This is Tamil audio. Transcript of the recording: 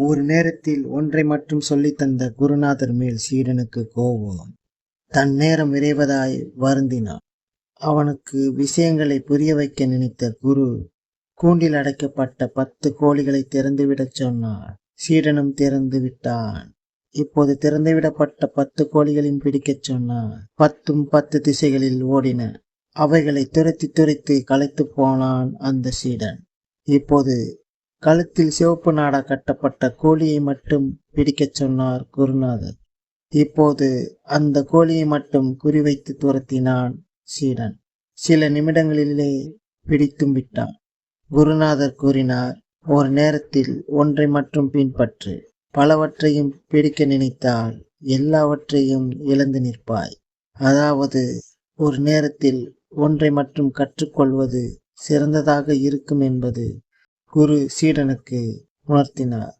ஒரு நேரத்தில் ஒன்றை மட்டும் சொல்லித் தந்த குருநாதர் மேல் சீடனுக்கு கோபம். தன் நேரம் விரைவதாய் வருந்தினான். அவனுக்கு விஷயங்களை புரிய வைக்க நினைத்த குரு கூண்டில் அடைக்கப்பட்ட பத்து கோழிகளை திறந்துவிடச் சொன்னார். சீடனும் திறந்து விட்டான். இப்போது திறந்துவிடப்பட்ட பத்து கோழிகளையும் பிடிக்கச் சொன்னார். பத்தும் பத்து திசைகளில் ஓடின அவைகளை துரத்தி துரைத்து களைத்து போனான் அந்த சீடன். இப்போது கழுத்தில் சிவப்பு நாடா கட்டப்பட்ட கோழியை மட்டும் பிடிக்கச் சொன்னார் குருநாதர். இப்போது அந்த கோழியை மட்டும் குறிவைத்து துரத்தினான் சீடன். சில நிமிடங்களிலே பிடித்தும் விட்டான். குருநாதர் கூறினார் ஒரு நேரத்தில் ஒன்றை மட்டும் பின்பற்று. பலவற்றையும் பிடிக்க நினைத்தால் எல்லாவற்றையும் இழந்து நிற்பாய். அதாவது ஒரு நேரத்தில் ஒன்றை மட்டும் கற்றுக்கொள்வது சிறந்ததாக இருக்கும் என்பது குரு சீடனுக்கு உணர்த்தினார்.